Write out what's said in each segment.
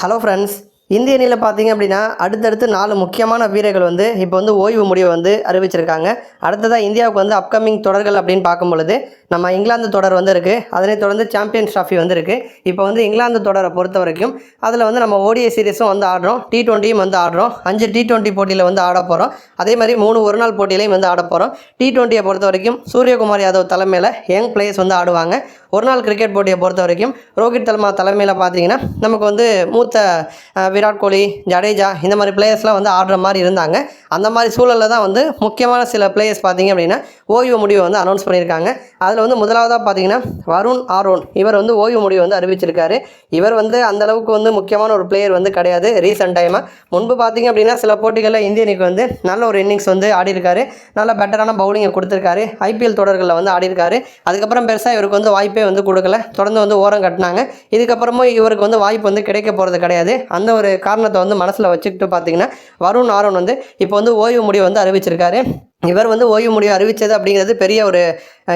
Hello friends இந்திய அணியில் பார்த்தீங்க அப்படின்னா அடுத்தடுத்து நாலு முக்கியமான வீரர்கள் வந்து இப்போ வந்து ஓய்வு முடிவை வந்து அறிவிச்சிருக்காங்க. அடுத்ததாக இந்தியாவுக்கு வந்து அப்கமிங் தொடர்கள் அப்படின்னு பார்க்கும் பொழுது நம்ம இங்கிலாந்து தொடர் வந்து இருக்குது அதனைத் தொடர்ந்து சாம்பியன்ஸ் ட்ராஃபி வந்து இருக்குது இப்போ வந்து இங்கிலாந்து தொடரை பொறுத்த வரைக்கும் அதில் வந்து நம்ம ஓடிஐ சீரிஸும் வந்து ஆடுறோம். டி டுவெண்ட்டியும் வந்து ஆடுறோம். அஞ்சு டி டுவெண்ட்டி போட்டியில் வந்து ஆட போகிறோம் அதே மாதிரி மூணு ஒரு நாள் போட்டியிலையும் வந்து ஆட போகிறோம் டி டுவெண்ட்டியை பொறுத்த வரைக்கும் சூரியகுமார் யாதவ் தலைமையில் யங் பிளேயர்ஸ் வந்து ஆடுவாங்க. ஒரு நாள் கிரிக்கெட் போட்டியை பொறுத்த வரைக்கும் ரோஹித் தல்மா தலைமையில் பார்த்தீங்கன்னா நமக்கு வந்து மூத்த விராட் கோலி ஜடேஜா இந்த மாதிரி பிளேயர்ஸ்லாம் வந்து ஆடுற மாதிரி இருந்தாங்க. அந்த மாதிரி சூழலில் தான் வந்து முக்கியமான சில பிளேயர்ஸ் பார்த்தீங்க அப்படின்னா ஓய்வு முடிவை வந்து அனௌன்ஸ் பண்ணியிருக்காங்க. அதில் வந்து முதலாவதாக பார்த்தீங்கன்னா வருண் ஆரோன். இவர் வந்து ஓய்வு முடிவு வந்து அறிவிச்சிருக்காரு. இவர் வந்து அந்த அளவுக்கு வந்து முக்கியமான ஒரு பிளேயர் வந்து கிடையாது ரீசெண்ட் டைமாக முன்பு பார்த்தீங்க அப்படின்னா சில போட்டிகளில் இந்திய அணிக்கு வந்து நல்ல ஒரு இன்னிங்ஸ் வந்து ஆடிருக்காரு நல்ல பெட்டரான பவுலிங்கை கொடுத்துருக்காரு. ஐபிஎல் தொடர்களில் வந்து ஆடிருக்காரு அதுக்கப்புறம் பெருசாக இவருக்கு வந்து வாய்ப்பே வந்து கொடுக்கல. தொடர்ந்து வந்து ஓரம் கட்டினாங்க. இதுக்கப்புறமும் இவருக்கு வந்து வாய்ப்பு வந்து கிடைக்க போகிறது கிடையாது. அந்த ஒரு காரணத்தை வந்து மனசில் வச்சுக்கிட்டு பார்த்தீங்கன்னா வருண் ஆரோன் வந்து இப்போ வந்து ஓய்வு முடிவு வந்து அறிவிச்சிருக்காரு. இவர் வந்து ஓய்வு முடிவு அறிவித்தது அப்படிங்கிறது பெரிய ஒரு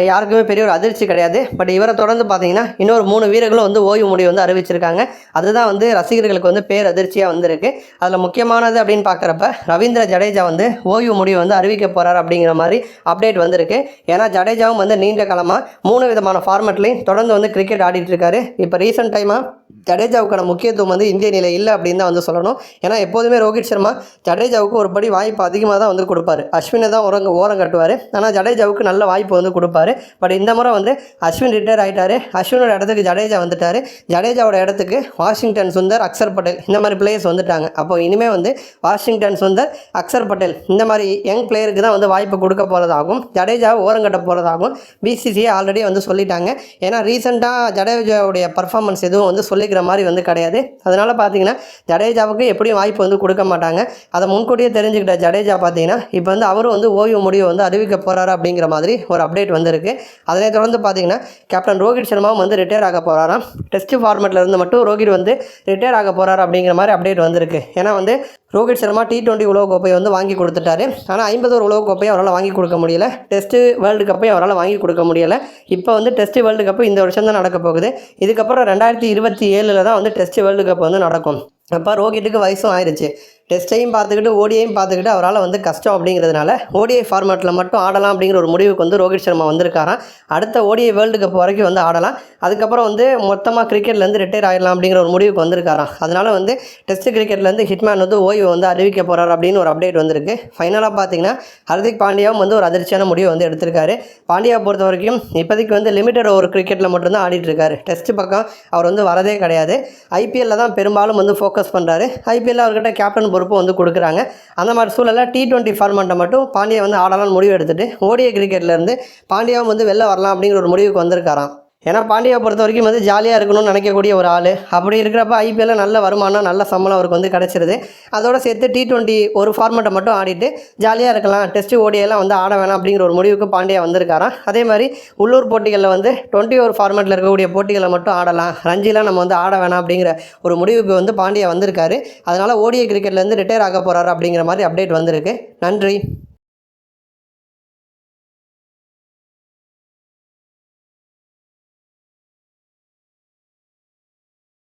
யாருக்குமே பெரிய ஒரு அதிர்ச்சி கிடையாது. பட் இவரை தொடர்ந்து பார்த்தீங்கன்னா இன்னொரு மூணு வீரர்களும் வந்து ஓய்வு முடிவு வந்து அறிவிச்சிருக்காங்க. அதுதான் வந்து ரசிகர்களுக்கு வந்து பேர் அதிர்ச்சியாக வந்திருக்கு. அதில் முக்கியமானது அப்படின்னு பார்க்குறப்ப ரவீந்திர ஜடேஜா வந்து ஓய்வு முடிவு வந்து அறிவிக்க போகிறார் அப்படிங்கிற மாதிரி அப்டேட் வந்திருக்கு. ஏன்னா ஜடேஜாவும் வந்து நீண்ட காலமாக மூணு விதமான ஃபார்மேட்லையும் தொடர்ந்து வந்து கிரிக்கெட் ஆடிட்டு இருக்காரு. இப்போ ரீசெண்ட் டைமாக ஜடேஜாவுக்கான முக்கியத்துவம் வந்து இந்திய நிலை இல்லை அப்படின்னு தான் வந்து சொல்லணும். ஏன்னா எப்போதுமே ரோஹித் சர்மா ஜடேஜாவுக்கு ஒரு படி வாய்ப்பு அதிகமாக தான் வந்து கொடுப்பாரு. அஸ்வினை தான் ஓரங்க ஓரம் கட்டுவார். ஆனால் ஜடேஜாவுக்கு நல்ல வாய்ப்பு வந்து கொடுப்பாரு. பட் இந்த முறை வந்து அஸ்வின் ரிட்டையர் ஆகிட்டாரு அஸ்வினோட இடத்துக்கு ஜடேஜா வந்துட்டார். ஜடேஜாவோட இடத்துக்கு வாஷிங்டன் சுந்தர் அக்சர் பட்டேல் இந்த மாதிரி பிளேயர்ஸ் வந்துட்டாங்க. அப்போ இனிமேல் வந்து வாஷிங்டன் சுந்தர் அக்சர் பட்டேல் இந்த மாதிரி யங் பிளேயருக்கு தான் வந்து வாய்ப்பு கொடுக்க போகிறதாகும் ஜடேஜாவை ஓரங்கட்ட போகிறதாகும் பிசிசிஐ ஆல்ரெடி வந்து சொல்லிட்டாங்க. ஏன்னா ரீசெண்டாக ஜடேஜாவுடைய பர்ஃபார்மன்ஸ் எதுவும் வந்து சொல்லிக்கிற மாதிரி வந்து கிடையாது. அதனால் பார்த்தீங்கன்னா ஜடேஜாவுக்கு எப்படியும் வாய்ப்பு வந்து கொடுக்க மாட்டாங்க. அதை முன்கூட்டியே தெரிஞ்சுக்கிட்ட ஜடேஜா பார்த்தீங்கன்னா இப்போ வந்து அவரும் வந்து ஓய்வு முடிவு வந்து அறிவிக்க போகிறாரு அப்படிங்கிற மாதிரி ஒரு அப்டேட் வந்திருக்கு. அதனை தொடர்ந்து பார்த்தீங்கன்னா கேப்டன் ரோஹித் சர்மாவும் வந்து ரிட்டையர் ஆக போகிறாராம் டெஸ்ட் ஃபார்மேட்டில் இருந்து மட்டும் ரோஹித் வந்து ரிட்டையர் ஆக போகிறாரு அப்படிங்கிற மாதிரி அப்டேட் வந்திருக்கு. ஏன்னா வந்து ரோஹித் சர்மா டி டுவெண்ட்டி உலகக்கோப்பையை வந்து வாங்கி கொடுத்துட்டாரு. ஆனால் ஐம்பது ஒரு உலகக்கோப்பையை அவரால் வாங்கி கொடுக்க முடியல. டெஸ்ட்டு வேர்ல்டு கப்பையும் அவரால் வாங்கி கொடுக்க முடியலை. இப்போ வந்து டெஸ்ட் வேர்ல்டு கப்பு இந்த வருஷம் தான் நடக்க போகுது. இதுக்கப்புறம் ரெண்டாயிரத்தி இருபத்தி ஏழில் தான் வந்து டெஸ்ட் வேர்ல்டு கப் வந்து நடக்கும். அப்போ ரோஹித்துக்கு வயசும் ஆயிடுச்சு டெஸ்ட்டையும் பார்த்துக்கிட்டு ஓடியையும் பார்த்துக்கிட்டு அவரால் வந்து கஷ்டம் அப்படிங்கிறதுனால ஓடிஐ ஃபார்மேட்டில் மட்டும் ஆடலாம் அப்படிங்கிற ஒரு முடிவுக்கு வந்து ரோஹித் சர்மா வந்திருக்காராம். அடுத்த ஓடிஐ வேர்ல்டு கப் வரைக்கும் வந்து ஆடலாம். அதுக்கப்புறம் வந்து மொத்தமாக கிரிக்கெட்லேருந்து ரிட்டையர் ஆகிடலாம் அப்படிங்கிற ஒரு முடிவுக்கு வந்திருக்காராம். அதனால் வந்து டெஸ்ட் கிரிக்கெட்லேருந்து ஹிட்மேன் வந்து ஓய்வு வந்து அறிவிக்க போகிறார் அப்படின்னு ஒரு அப்டேட் வந்திருக்கு. ஃபைனலாக பார்த்தீங்கன்னா ஹர்திக் பாண்டியாவும் வந்து ஒரு அதிர்ச்சியான முடிவு வந்து எடுத்திருக்காரு. பாண்டியா பொறுத்த வரைக்கும் இப்போதைக்கு வந்து லிமிட்டட் ஓவர் கிரிக்கெட்டில் மட்டும்தான் ஆடிட்டுருக்காரு டெஸ்ட் பக்கம் அவர் வந்து வரதே கிடையாது. ஐபிஎல்லில் தான் பெரும்பாலும் வந்து ஃபோக்கஸ் பண்ணுறாரு ஐபிஎல்ல அவர்கிட்ட கேப்டன் பொறுப்பு வந்து கொடுக்குறாங்க. அந்த மாதிரி சூழலில் டி டுவெண்ட்டி ஃபார்மெண்ட்டை மட்டும் பாண்டியா வந்து ஆடலாம்னு முடிவு எடுத்துட்டு ஓடிய கிரிக்கெட்லேருந்து பாண்டியாவும் வந்து வெளில வரலாம் அப்படிங்கிற ஒரு முடிவுக்கு வந்திருக்காராம். ஏன்னா பாண்டியை பொறுத்த வரைக்கும் வந்து ஜாலியாக இருக்கணும்னு நினைக்கக்கூடிய ஒரு ஆள். அப்படி இருக்கிறப்ப ஐபிஎல்ல நல்ல வருமானம் நல்ல சம்பளம் அவருக்கு வந்து கிடச்சிருது. அதோட சேர்த்து டி டுவெண்ட்டி ஒரு ஃபார்மெட்டை மட்டும் ஆடிட்டு ஜாலியாக இருக்கலாம். டெஸ்ட் ஓடியெல்லாம் வந்து ஆட வேணாம் அப்படிங்கிற ஒரு முடிவுக்கு பாண்டியா வந்திருக்காராம். அதே மாதிரி உள்ளூர் போட்டிகளில் வந்து டுவெண்ட்டி ஒரு ஃபார்மெட்டில் இருக்கக்கூடிய போட்டிகளை மட்டும் ஆடலாம். ரஞ்சிலாம் நம்ம வந்து ஆட வேணாம் அப்படிங்கிற ஒரு முடிவுக்கு வந்து பாண்டியா வந்திருக்காரு. அதனால் ஓடிய கிரிக்கெட்லேருந்து ரிட்டையர் ஆக போகிறாரு அப்படிங்கிற மாதிரி அப்டேட் வந்திருக்கு. நன்றி.